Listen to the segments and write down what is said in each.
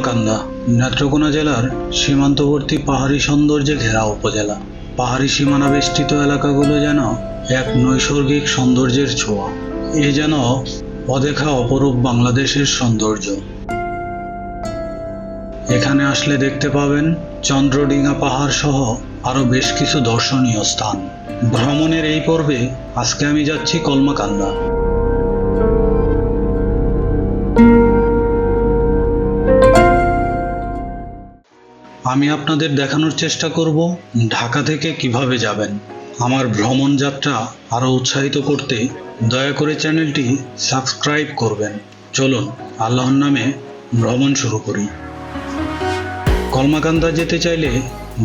কলমাকান্দা নেত্রকোনা জেলার সীমান্তবর্তী পাহাড়ি সৌন্দর্যে ঘেরা উপজেলা। পাহাড়ি সীমানা বেষ্টিত এলাকাগুলো যেন এক নৈসর্গিক সৌন্দর্যের ছোঁয়া। এ যেন অদেখা অপরূপ বাংলাদেশের সৌন্দর্য। এখানে আসলে দেখতে পাবেন চন্দ্রডিঙা পাহাড় সহ আরও বেশ কিছু দর্শনীয় স্থান। ভ্রমণের এই পর্বে আজকে আমি যাচ্ছি কলমাকান্দা। আমি আপনাদের দেখানোর চেষ্টা করব ঢাকা থেকে কীভাবে যাবেন। আমার ভ্রমণ যাত্রা আরও উৎসাহিত করতে দয়া করে চ্যানেলটি সাবস্ক্রাইব করবেন। চলুন, আল্লাহর নামে ভ্রমণ শুরু করি। কলমাকান্দা যেতে চাইলে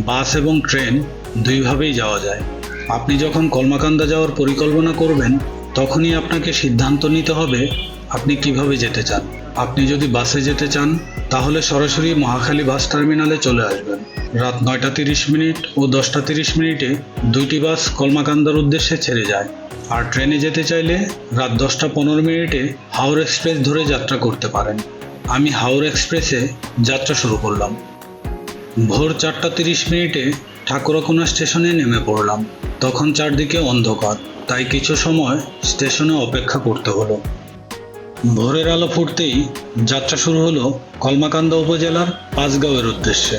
বাস এবং ট্রেন দুইভাবেই যাওয়া যায়। আপনি যখন কলমাকান্দা যাওয়ার পরিকল্পনা করবেন তখনই আপনাকে সিদ্ধান্ত নিতে হবে আপনি কীভাবে যেতে চান। আপনি যদি বাসে যেতে চান, তাহলে সরাসরি মহাখালী বাস টার্মিনালে চলে আসবেন। রাত নয়টা তিরিশ মিনিট ও দশটা তিরিশ মিনিটে দুইটি বাস কলমাকান্দার উদ্দেশ্যে ছেড়ে যায়। আর ট্রেনে যেতে চাইলে রাত দশটা পনেরো মিনিটে হাওড় এক্সপ্রেস ধরে যাত্রা করতে পারেন। আমি হাওড় এক্সপ্রেসে যাত্রা শুরু করলাম। ভোর চারটা তিরিশ মিনিটে ঠাকুরকোনা স্টেশনে নেমে পড়লাম। তখন চারদিকে অন্ধকার, তাই কিছু সময় স্টেশনে অপেক্ষা করতে হলো। ভোরের আলো ফুটতেই যাত্রা শুরু হলো কলমাকান্দা উপজেলার পাঁচগাঁওয়ের উদ্দেশ্যে।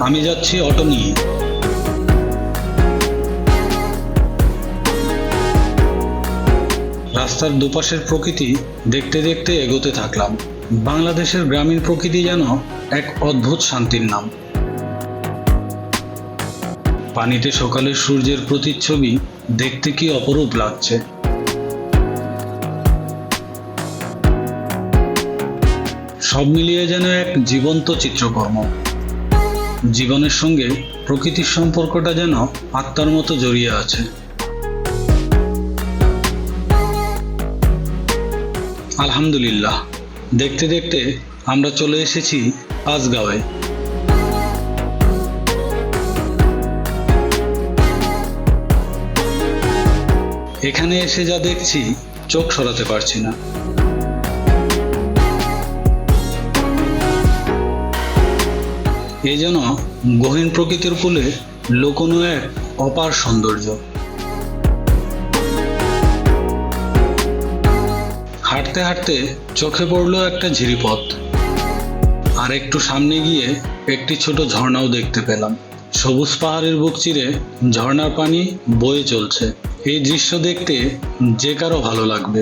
আমি যাচ্ছি অটো নিয়ে। রাস্তার দুপাশের প্রকৃতি দেখতে দেখতে এগোতে থাকলাম। বাংলাদেশের গ্রামীণ প্রকৃতি যেন এক অদ্ভুত শান্তির নাম। পানিতে সকালের সূর্যের প্রতিচ্ছবি দেখতে কি অপরূপ লাগছে? সব মিলিয়ে যেন এক জীবন্ত চিত্রকর্ম। জীবনের সঙ্গে প্রকৃতির সম্পর্কটা যেন আত্মার মতো জড়িয়ে আছে। আলহামদুলিল্লাহ। দেখতে দেখতে আমরা চলে এসেছি পাঁচগাঁওয়ে এখানে এসে যা দেখছি, চোখ সরাতে পারছি না। এই যেন গহীন প্রকৃতির কোলে লোকনো এক অপার সৌন্দর্য। হাঁটতে হাঁটতে চোখে পড়ল একটা ঝিরিপথ। আর একটু সামনে গিয়ে একটি ছোট ঝর্ণাও দেখতে পেলাম। সবুজ পাহাড়ের বুক চিরে ঝর্ণার পানি বয়ে চলছে। এই দৃশ্য দেখতে যে কারও ভালো লাগবে।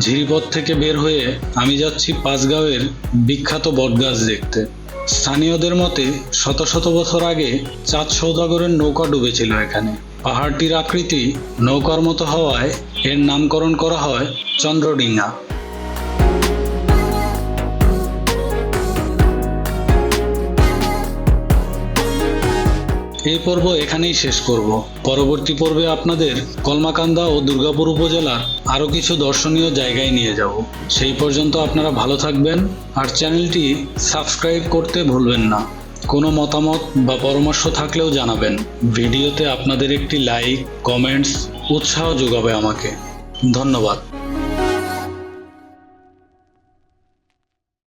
ঝিরিপথ থেকে বের হয়ে আমি যাচ্ছি পাঁচগাঁওয়ের বিখ্যাত বটগাছ দেখতে। স্থানীয়দের মতে, শত শত বছর আগে চাঁদ সৌদাগরের নৌকা ডুবেছিল এখানে। পাহাড়টির আকৃতি নৌকার মতো হওয়ায় এর নামকরণ করা হয় চন্দ্রডিঙ্গা। এই পর্ব এখানেই শেষ করব। পরবর্তী পর্বে আপনাদের কলমাকান্দা ও দুর্গাপুর উপজেলার আরও কিছু দর্শনীয় জায়গায় নিয়ে যাব। সেই পর্যন্ত আপনারা ভালো থাকবেন আর চ্যানেলটি সাবস্ক্রাইব করতে ভুলবেন না। কোনো মতামত বা পরামর্শ থাকলেও জানাবেন। ভিডিওতে আপনাদের একটি লাইক, কমেন্টস, উৎসাহ যোগাবে আমাকে। ধন্যবাদ।